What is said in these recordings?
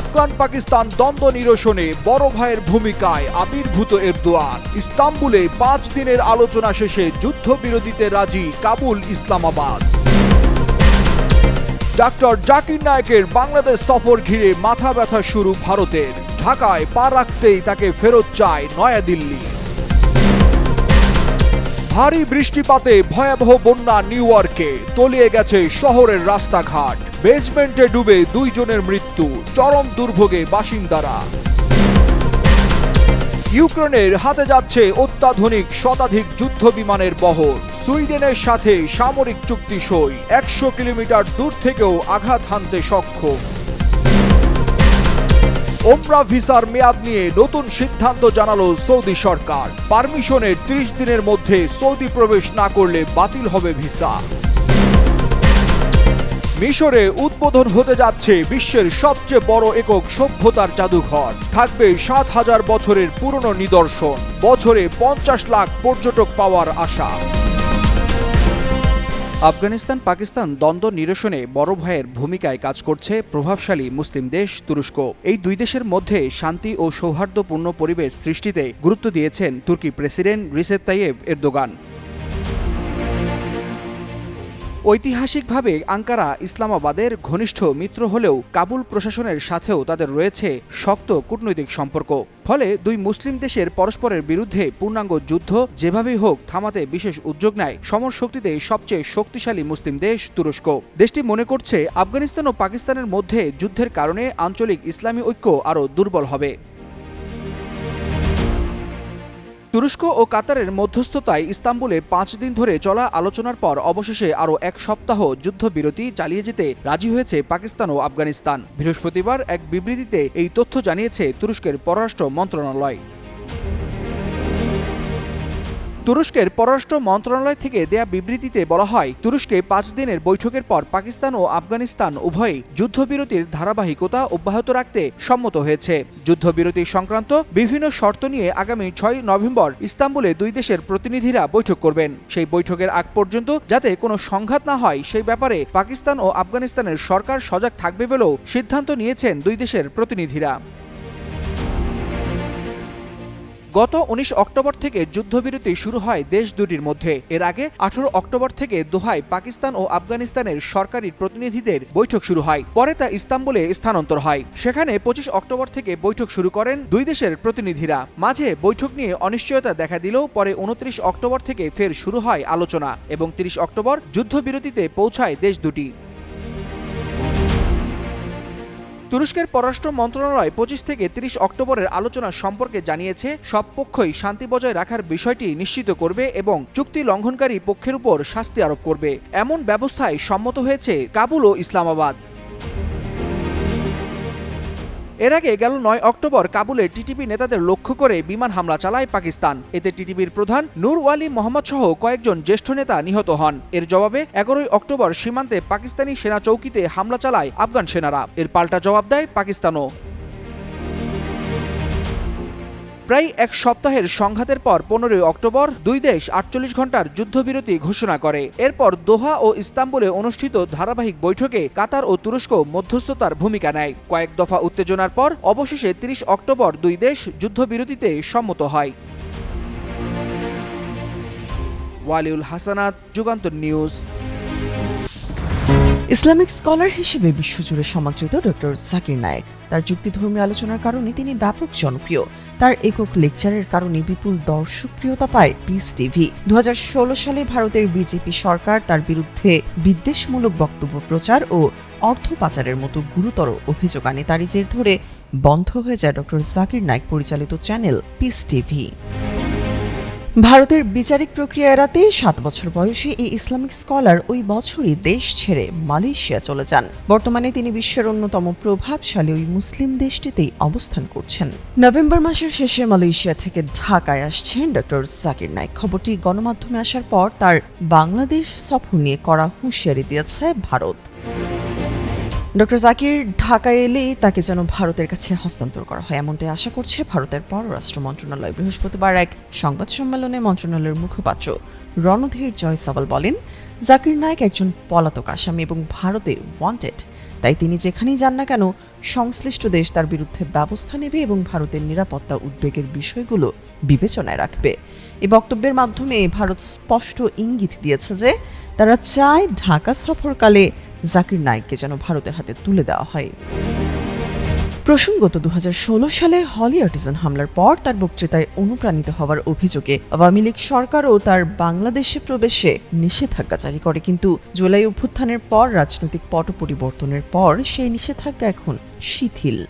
আফগান পাকিস্তান দ্বন্দ্ব নিরসনে বড় ভাইয়ের ভূমিকায় আবির্ভূত এরদোয়ান। ইস্তাম্বুলে পাঁচ দিনের আলোচনা শেষে যুদ্ধবিরোধীতে রাজি কাবুল ইসলামাবাদ। ডক্টর জাকির নায়কের বাংলাদেশ সফর ঘিরে মাথা ব্যথা শুরু ভারতের। ঢাকায় পা রাখতেই তাকে ফেরত চায় নয়াদিল্লি। ভারী বৃষ্টিপাতে ভয়াবহ বন্যা নিউ ইয়র্কে। তলিয়ে গেছে শহরের রাস্তাঘাট। বেসমেন্টে ডুবে দুইজনের মৃত্যু। চরম দুর্ভোগে বাসিন্দারা। ইউক্রেনের হাতে যাচ্ছে অত্যাধুনিক শতাধিক যুদ্ধ বিমানের বহর। সুইডেনের সাথে সামরিক চুক্তি সই। একশো কিলোমিটার দূর থেকেও আঘাত হানতে সক্ষম। ওমরা ভিসার মেয়াদ নিয়ে নতুন সিদ্ধান্ত জানালো সৌদি সরকার। পারমিশনের ৩০ দিনের মধ্যে সৌদি প্রবেশ না করলে বাতিল হবে ভিসা। মিশরে উদ্বোধন হতে যাচ্ছে বিশ্বের সবচেয়ে বড় একক সভ্যতার জাদুঘর। থাকবে সাত হাজার বছরের পুরনো নিদর্শন। বছরে পঞ্চাশ লাখ পর্যটক পাওয়ার আশা। আফগানিস্তান, পাকিস্তান দ্বন্দ্ব নিরসনে বড় ভাইয়ের ভূমিকায় কাজ করছে প্রভাবশালী মুসলিম দেশ তুরস্ক। এই দুই দেশের মধ্যে শান্তি ও সৌহার্দ্যপূর্ণ পরিবেশ সৃষ্টিতে গুরুত্ব দিয়েছেন তুর্কি প্রেসিডেন্ট রিসেপ তাইয়েব এরদোগান। ঐতিহাসিকভাবে আঙ্কারা ইসলামাবাদের ঘনিষ্ঠ মিত্র হলেও কাবুল প্রশাসনের সাথেও তাদের রয়েছে শক্ত কূটনৈতিক সম্পর্ক। ফলে দুই মুসলিম দেশের পরস্পরের বিরুদ্ধে পূর্ণাঙ্গ যুদ্ধ যেভাবেই হোক থামাতে বিশেষ উদ্যোগ নেয়, সমর শক্তিতে সবচেয়ে শক্তিশালী মুসলিম দেশ তুরস্ক। দেশটি মনে করছে আফগানিস্তান ও পাকিস্তানের মধ্যে যুদ্ধের কারণে আঞ্চলিক ইসলামী ঐক্য আরও দুর্বল হবে। তুরস্ক ও কাতারের মধ্যস্থতায় ইস্তাম্বুলে পাঁচ দিন ধরে চলা আলোচনার পর অবশেষে আরও এক সপ্তাহ যুদ্ধবিরতি চালিয়ে যেতে রাজি হয়েছে পাকিস্তান ও আফগানিস্তান। বৃহস্পতিবার এক বিবৃতিতে এই তথ্য জানিয়েছে তুরস্কের পররাষ্ট্র মন্ত্রণালয়। তুরস্কের পররাষ্ট্র মন্ত্রণালয় থেকে দেয়া বিবৃতিতে বলা হয়, তুরস্কে পাঁচ দিনের বৈঠকের পর পাকিস্তান ও আফগানিস্তান উভয়ই যুদ্ধবিরতির ধারাবাহিকতা অব্যাহত রাখতে সম্মত হয়েছে। যুদ্ধবিরতি সংক্রান্ত বিভিন্ন শর্ত নিয়ে আগামী ছয় নভেম্বর ইস্তাম্বুলে দুই দেশের প্রতিনিধিরা বৈঠক করবেন। সেই বৈঠকের আগ পর্যন্ত যাতে কোনো সংঘাত না হয়, সেই ব্যাপারে পাকিস্তান ও আফগানিস্তানের সরকার সজাগ থাকবে বলেও সিদ্ধান্ত নিয়েছেন দুই দেশের প্রতিনিধিরা। গত উনিশ অক্টোবর থেকে যুদ্ধবিরতি শুরু হয় দেশ দুটির মধ্যে। এর আগে আঠারো অক্টোবর থেকে দোহায় পাকিস্তান ও আফগানিস্তানের সরকারি প্রতিনিধিদের বৈঠক শুরু হয়। পরে তা ইস্তাম্বুলে স্থানান্তর হয়। সেখানে পঁচিশ অক্টোবর থেকে বৈঠক শুরু করেন দুই দেশের প্রতিনিধিরা। মাঝে বৈঠক নিয়ে অনিশ্চয়তা দেখা দিলেও পরে উনত্রিশ অক্টোবর থেকে ফের শুরু হয় আলোচনা এবং তিরিশ অক্টোবর যুদ্ধবিরতিতে পৌঁছায় দেশ দুটি। তুরস্কের পররাষ্ট্র মন্ত্রণালয় পঁচিশ থেকে তিরিশ অক্টোবরের আলোচনা সম্পর্কে জানিয়েছে, সব পক্ষই শান্তি বজায় রাখার বিষয়টি নিশ্চিত করবে এবং চুক্তি লঙ্ঘনকারী পক্ষের উপর শাস্তি আরোপ করবে। এমন ব্যবস্থায় সম্মত হয়েছে কাবুল ও ইসলামাবাদ। এর আগে গেল নয় অক্টোবর কাবুলে টিটিপি নেতাদের লক্ষ্য করে বিমান হামলা চালায় পাকিস্তান। এতে টিটিপির প্রধান নূর ওয়ালি মোহাম্মদ সহ কয়েকজন জ্যেষ্ঠ নেতা নিহত হন। এর জবাবে এগারোই অক্টোবর সীমান্তে পাকিস্তানি সেনা চৌকিতে হামলা চালায় আফগান সেনারা। এর পাল্টা জবাব দেয় পাকিস্তানও। প্রায় এক সপ্তাহের সংঘাতের পর পনেরোই অক্টোবর দুই দেশ আটচল্লিশ ঘণ্টার যুদ্ধবিরতি ঘোষণা করে। এরপর দোহা ও ইস্তাম্বুলে অনুষ্ঠিত ধারাবাহিক বৈঠকে কাতার ও তুরস্ক মধ্যস্থতার ভূমিকা নেয়। কয়েক দফা উত্তেজনার পর অবশেষে তিরিশ অক্টোবর দুই দেশ যুদ্ধবিরতিতে সম্মত হয়। Waliul Hasanat Jugantor news. Islamic scholar হিসেবে বিশ্বজুড়ে সমাদৃত ডক্টর জাকির নায়েক। তার যুক্তিধর্মী আলোচনার কারণে তিনি ব্যাপক জনপ্রিয়। তার একক লেকচারের কারণে বিপুল দর্শকপ্রিয়তা পায় পিস টিভি। দু হাজার ষোলো সালে ভারতের বিজেপি সরকার তার বিরুদ্ধে বিদ্বেষমূলক বক্তব্য প্রচার ও অর্থ পাচারের মতো গুরুতর অভিযোগ আনে। তারই জের ধরে বন্ধ হয়ে যায় ডক্টর জাকির নায়ক পরিচালিত চ্যানেল পিস টিভি। ভারতের বিচারিক প্রক্রিয়া এড়াতে সাত বছর বয়সে এই ইসলামিক স্কলার ওই বছরই দেশ ছেড়ে মালয়েশিয়া চলে যান। বর্তমানে তিনি বিশ্বের অন্যতম প্রভাবশালী ওই মুসলিম দেশটিতেই অবস্থান করছেন। নভেম্বর মাসের শেষে মালয়েশিয়া থেকে ঢাকায় আসছেন ডক্টর জাকির নাইক খবরটি গণমাধ্যমে আসার পর তার বাংলাদেশ সফর নিয়ে করা হুঁশিয়ারি দিয়েছে ভারত। ডক্টর জাকির ঢাকায় এলেই তাকে যেন ভারতের কাছে হস্তান্তর করা হয়। এমনটাই আশা করছে ভারতের পররাষ্ট্র মন্ত্রণালয়। বৃহস্পতিবার এক সংবাদ সম্মেলনে মন্ত্রণালয়ের মুখপাত্র রণধীর জয়সাওয়াল বলেন, জাকির নায়ক একজন পলাতক আসামি এবং ভারতে ওয়ান্টেড তাই তিনি যেখানেই যান না কেন, সংশ্লিষ্ট দেশ তার বিরুদ্ধে ব্যবস্থা নেবে এবং ভারতের নিরাপত্তা উদ্বেগের বিষয়গুলো বিবেচনায় রাখবে। এ বক্তব্যের মাধ্যমে ভারত স্পষ্ট ইঙ্গিত দিয়েছে যে, তারা চায় ঢাকা সফরকালে জাকির নাইককে যেন ভারতের হাতে তুলে দেওয়া হয়। প্রসঙ্গত দু সালে হলি আর্টিজান হামলার পর তার বক্তৃতায় অনুপ্রাণিত হওয়ার অভিযোগে আওয়ামী লীগ সরকারও তার বাংলাদেশে প্রবেশে নিষেধাজ্ঞা জারি করে। কিন্তু জুলাই অভ্যুত্থানের পর রাজনৈতিক পট পরিবর্তনের পর সেই নিষেধাজ্ঞা এখন শিথিল।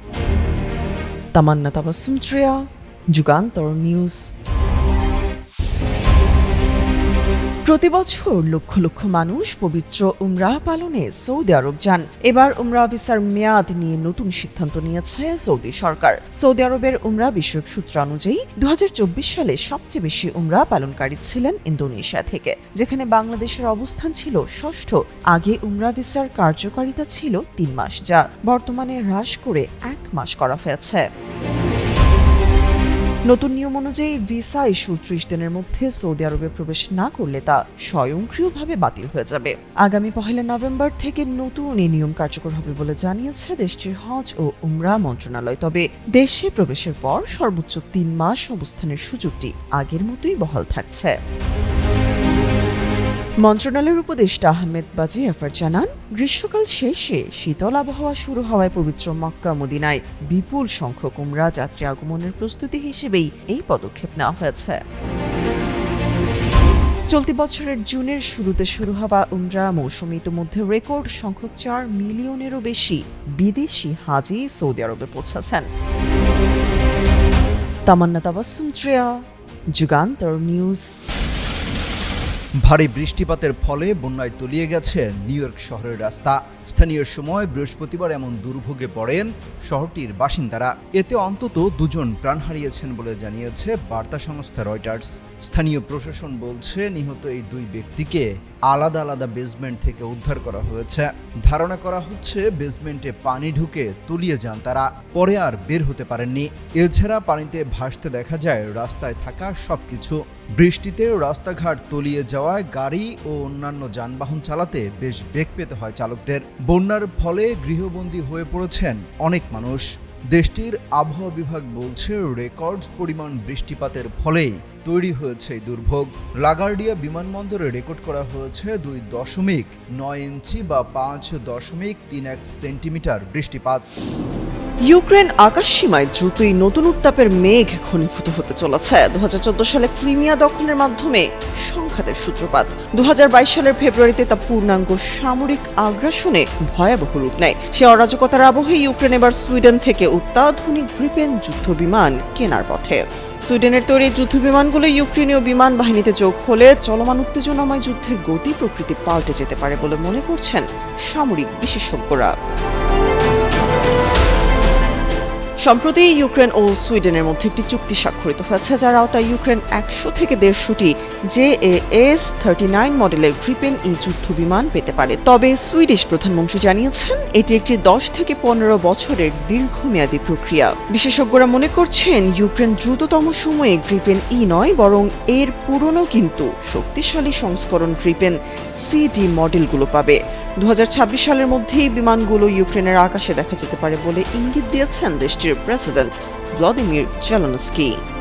তামান্না তাবাসুম ত্রেয়া যুগান্তর নিউজ প্রতি বছর লক্ষ লক্ষ মানুষ পবিত্র উমরাহ পালনে সৌদি আরব যান। এবার উমরাহ ভিসার মেয়াদ নিয়ে নতুন সিদ্ধান্ত নিয়েছে সৌদি সরকার। সৌদি আরবের উমরা বিষয়ক সূত্র অনুযায়ী দু হাজার চব্বিশ সালে সবচেয়ে বেশি উমরাহ পালনকারী ছিলেন ইন্দোনেশিয়া থেকে, যেখানে বাংলাদেশের অবস্থান ছিল ষষ্ঠ। আগে উমরাহ ভিসার কার্যকারিতা ছিল তিন মাস, যা বর্তমানে হ্রাস করে এক মাস করা হয়েছে। নতুন নিয়ম অনুযায়ী ভিসা ইস্যু ত্রিশ দিনের মধ্যে সৌদি আরবে প্রবেশ না করলে তা স্বয়ংক্রিয়ভাবে বাতিল হয়ে যাবে। আগামী পহেলা নভেম্বর থেকে নতুন এই নিয়ম কার্যকর হবে বলে জানিয়েছে দেশটির হজ ও উমরা মন্ত্রণালয়। তবে দেশে প্রবেশের পর সর্বোচ্চ তিন মাস অবস্থানের সুযোগটি আগের মতোই বহাল থাকছে। মন্ত্রণালয়ের উপদেষ্টা আহমেদ বাজি আফার জানান, গ্রীষ্মকাল শেষে শীতল আবহাওয়া শুরু হওয়ায় পবিত্র মক্কা মদিনায় বিপুল সংখ্যক উমরা যাত্রী আগমনের প্রস্তুতি হিসেবেই এই পদক্ষেপ নেওয়া হয়েছে। চলতি বছরের জুনের শুরুতে শুরু হওয়া উমরা মৌসুমে ইতিমধ্যে রেকর্ড সংখ্যক চার মিলিয়নেরও বেশি বিদেশি হাজি সৌদি আরবে পৌঁছেছেন। তামান্না তাবাসুম ত্রেয়া যুগান্তর নিউজ। ভারী বৃষ্টিপাতের ফলে বন্যায় তলিয়ে গেছে নিউ ইয়র্ক শহরের রাস্তা। স্থানীয় সময় বৃহস্পতিবার এমন দুর্ভোগে পড়েন শহরটির বাসিন্দারা। এতে অন্তত দুজন প্রাণ হারিয়েছেন বলে জানিয়েছে বার্তা সংস্থা রয়টার্স। স্থানীয় প্রশাসন বলছে, নিহত এই দুই ব্যক্তিকে আলাদা আলাদা বেসমেন্ট থেকে উদ্ধার করা হয়েছে। ধারণা করা হচ্ছে, বেসমেন্টে পানি ঢুকে তলিয়ে যান তারা। পরে আর বের হতে পারেননি। এছাড়া পানিতে ভাসতে দেখা যায়, রাস্তায় থাকা সবকিছু। বৃষ্টিতে রাস্তাঘাট তলিয়ে যাওয়ায় গাড়ি ও অন্যান্য যানবাহন চালাতে বেশ বেগ পেতে হয় চালকদের। বন্যার ফলে গৃহবন্দী হয়ে পড়েছেন অনেক মানুষ। দেশটির আবহাওয়া বিভাগ বলছে, রেকর্ড পরিমাণ বৃষ্টিপাতের ফলেই তৈরি হয়েছে দুর্ভোগ। লাগার্ডিয়া বিমানবন্দরে রেকর্ড করা হয়েছে দুই দশমিক নয় ইঞ্চি বা পাঁচ দশমিক তিন এক সেন্টিমিটার বৃষ্টিপাত। ইউক্রেন আকাশসীমায় দ্রুতই নতুন উত্তাপের মেঘ ঘনীভূত হতে চলেছে। দু হাজার চোদ্দ সালে ক্রিমিয়া দখলের মাধ্যমে সংঘাতের সূত্রপাত। দু হাজার বাইশ সালের ফেব্রুয়ারিতে তা পূর্ণাঙ্গ সামরিক আগ্রাসনে ভয়াবহ রূপ নেয়। সে অরাজকতার আবহে ইউক্রেন এবার সুইডেন থেকে অত্যাধুনিক গ্রিপেন যুদ্ধ বিমান কেনার পথে। সুইডেনের তৈরি যুদ্ধ বিমানগুলো ইউক্রেনীয় বিমান বাহিনীতে যোগ হলে চলমান উত্তেজনাময় যুদ্ধের গতি প্রকৃতি পাল্টে যেতে পারে বলে মনে করছেন সামরিক বিশেষজ্ঞরা। সম্প্রতি ইউক্রেন ও সুইডেনের মধ্যে একটি চুক্তি স্বাক্ষরিত হয়েছে, যার আওতায় ইউক্রেন একশো থেকে দেড়শোটি জে এস থার্টি নাইন মডেলের গ্রিপেন ই যুদ্ধ বিমান পেতে পারে। তবে সুইডিশ প্রধানমন্ত্রী জানিয়েছেন, এটি একটি দশ থেকে পনেরো বছরের দীর্ঘমেয়াদী প্রক্রিয়া। বিশেষজ্ঞরা মনে করছেন, ইউক্রেন দ্রুততম সময়ে গ্রিপেন ই নয়, বরং এর পুরনো কিন্তু শক্তিশালী সংস্করণ গ্রিপেন সিডি মডেলগুলো পাবে। দু হাজার ছাব্বিশ সালের মধ্যেই বিমানগুলো ইউক্রেনের আকাশে দেখা যেতে পারে বলে ইঙ্গিত দিয়েছেন দেশটির President Vladimir Zelensky.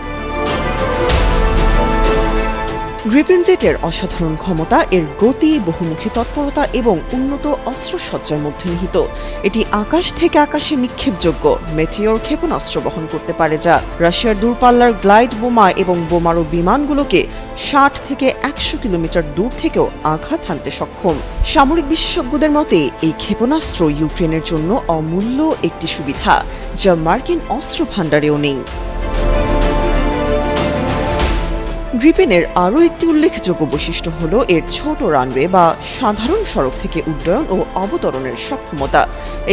গ্রিপেন জেটের অসাধারণ ক্ষমতা এর গতি, বহুমুখী তৎপরতা এবং উন্নত অস্ত্রসজ্জার মধ্যে নিহিত। এটি আকাশ থেকে আকাশে নিক্ষেপযোগ্য মেটিওর ক্ষেপণাস্ত্র বহন করতে পারে যা রাশিয়ার দূরপাল্লার গ্লাইড বোমা এবং বোমারু বিমানগুলোকে ষাট থেকে একশো কিলোমিটার দূর থেকেও আঘাত হানতে সক্ষম। সামরিক বিশেষজ্ঞদের মতে, এই ক্ষেপণাস্ত্র ইউক্রেনের জন্য অমূল্য একটি সুবিধা, যা মার্কিন অস্ত্র ভাণ্ডারেও নেই। গ্রিপেনের আরও একটি উল্লেখযোগ্য বৈশিষ্ট্য হল এর ছোট রানওয়ে বা সাধারণ সড়ক থেকে উড্ডয়ন ও অবতরণের সক্ষমতা।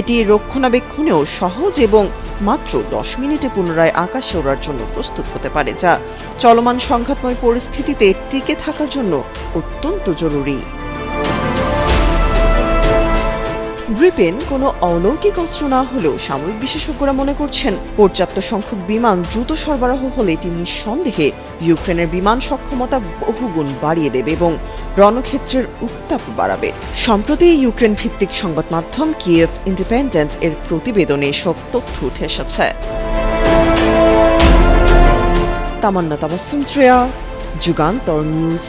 এটি রক্ষণাবেক্ষণেও সহজ এবং মাত্র দশ মিনিটে পুনরায় আকাশে ওড়ার জন্য প্রস্তুত হতে পারে, যা চলমান সংঘাতময় পরিস্থিতিতে টিকে থাকার জন্য অত্যন্ত জরুরি। গ্রিপেন কোনো অলৌকিক অস্ত্র না হলেও সামরিক বিশেষজ্ঞরা মনে করছেন, পর্যাপ্ত সংখ্যক বিমান দ্রুত সরবরাহ হলে এটি নিঃসন্দেহে ইউক্রেনের বিমান সক্ষমতা বহুগুণ বাড়িয়ে দেবে এবং রণক্ষেত্রের উত্তাপ বাড়াবে। সম্প্রতি ইউক্রেন ভিত্তিক সংবাদ মাধ্যম কিয়েভ ইন্ডিপেন্ডেন্ট এর প্রতিবেদনে এসব তথ্য উঠে এসেছে। তামান্না তাবাসুম যুগান্তর নিউজ।